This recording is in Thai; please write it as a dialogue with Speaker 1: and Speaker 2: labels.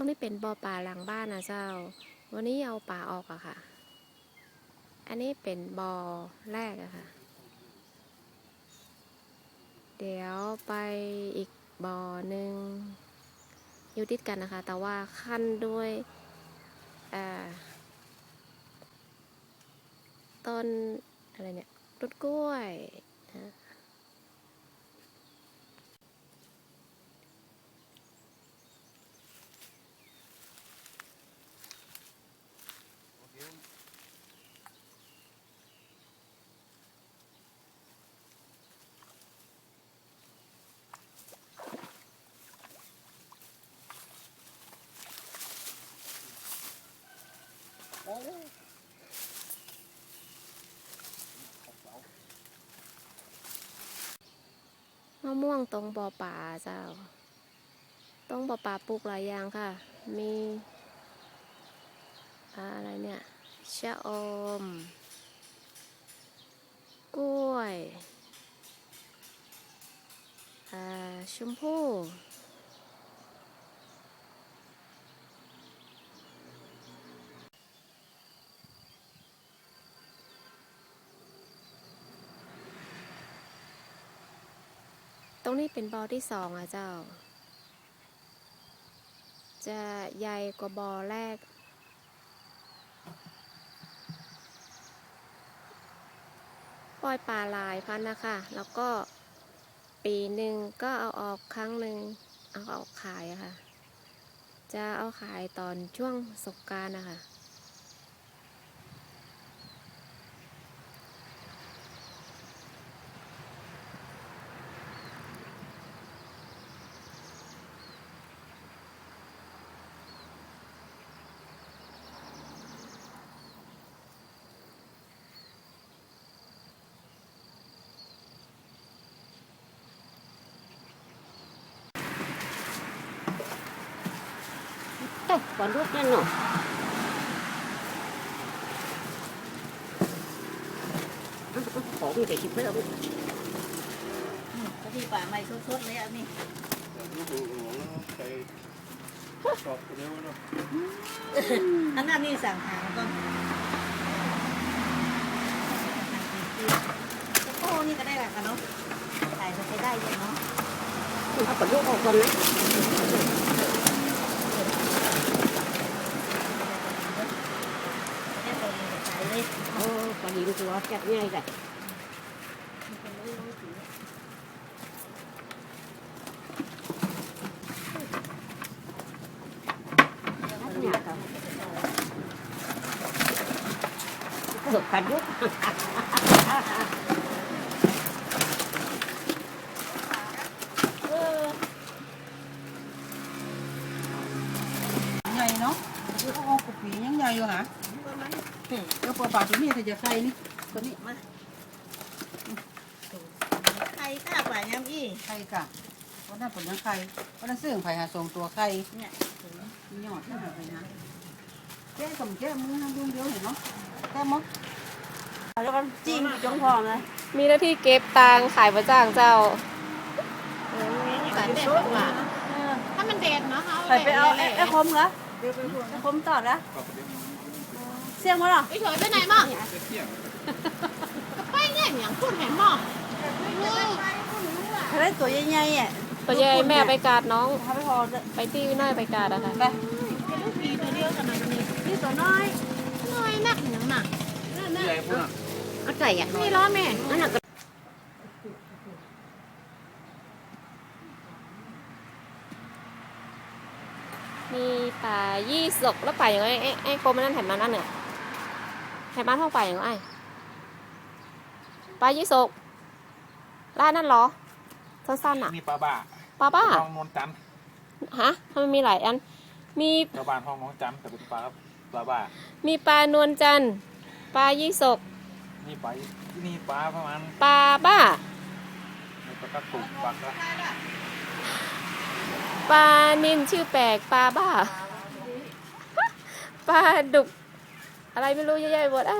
Speaker 1: รงนี้เป็นบ่อปลาหลังบ้านนะเจ้า วันนี้เอาปลาออกอะค่ะ อันนี้เป็นบ่อแรกอะค่ะ เดี๋ยวไปอีกบ่อหนึ่งอยู่ติดกันนะคะ แต่ว่าขั้นด้วยต้นอะไรเนี่ยต้นกล้วยนะะม่วงตรงบ่อป่าเจ้า ตรงบ่อป่าปลูกหลายอย่างค่ะ มีอะไรเนี่ยชะอม กล้วยอ่าชมพู่ รงนี้เป็นบอที่สองอะเจ้า จะใหญ่กว่าบอแรก ปล่อยปลาหลายพันนะคะ แล้วก็ปีหนึ่งก็เอาออกครั้งหนึ่งเอาออกขายอะค่ะ จะเอาขายตอนช่วงสงกรารนะคะ
Speaker 2: Tuh, panduknya no. Khổ như thế chịu phải đâu.
Speaker 3: กะทิป่าใหม่สดๆเลยอะนี่อันนั้นนี่สั่งหามาก่อนโอ้นี่ก็ได้หลักกันเนาะถ่ายไปได้เลยเนาะ
Speaker 2: Nó còn lúc con đấy.
Speaker 3: ได้ไปถ่ายเลย
Speaker 2: Ô, còn nhìn của chặt ngay rồi. Hát nhà cả. Được cả nước.
Speaker 4: ใหญ่เนาะคือเขาเอากบผียังใหญ่อยู่นะ เดี๋ยวปลาปลาตัวนี้ถ้าจะใครนี่ตัวนี้
Speaker 3: ใครกล้าป่าย้ำอี้
Speaker 4: ใครกะเพราะนั่นผลยังใครเพราะนั่นซื้อไผ่หาส่งตัวใคร
Speaker 3: เนี่ย
Speaker 4: มีหยอดที่ไหนไปนะแก้กับแก้มือทำดุ้งเดียวเห็นเนาะแก้มั้ง
Speaker 2: Nó con chim trong hòm này.
Speaker 1: มีหน้าที่เก็บตังค์ขายประจ้างเจ้า
Speaker 3: สารเด็ดกว่า
Speaker 1: ถ้ามันเด็ดเนาะเขา
Speaker 2: Phải phải ao ép khóm nữa.
Speaker 4: เดี๋ยวไป พวก
Speaker 2: Ép khóm tọt đó. Xiên quá rồi.
Speaker 1: ไปเฉยไปไหนมั่งไปเนี่ยอย่างพูดแหมมั่ง
Speaker 2: Thấy đấy tuổi nhây nhây à.
Speaker 1: ตัวใหญ่แม่ไปกาดน้อง
Speaker 2: Hai cái hò đấy.
Speaker 1: ไปที่น้อยไปกาดอะค่ะ
Speaker 2: Đây.
Speaker 3: ลูกปีตัวเดียวกันนะนี่
Speaker 2: Đi tổ nói.
Speaker 1: น้อยนักอย่างหนัก
Speaker 2: Nó chảy à?
Speaker 1: นี่ล้อแม่
Speaker 2: Nó là cái
Speaker 1: มีป่ายี่สกแล้วป่าอย่างไอ้ไอ้ไอ้กรมนั่นแถมมานั่นเนี่ย แถมบ้านห้องป่าอย่างไอ้ป่ายี่สกร้านนั่นเหรอ สั้นๆอะ
Speaker 5: นี่ปลาบ้า
Speaker 1: ป้าป้า
Speaker 5: ห้องนนจันทร์
Speaker 1: ฮะทำไมมีหลายอัน มี
Speaker 5: ชาวบ้านห้องน้องจันทร์แต่เป็นปลาปลาบ้า
Speaker 1: มีปลานวลจันทร์ปลายี่สก
Speaker 5: นี่ปลานี่ปลาประมาณ
Speaker 1: ปลาบ้า
Speaker 5: นี่ปลากระตุกปลากระ
Speaker 1: ปลานินชื่อแปลกปลาบ้าปลาดุก อะไรไม่รู้เยอะๆหมดอะ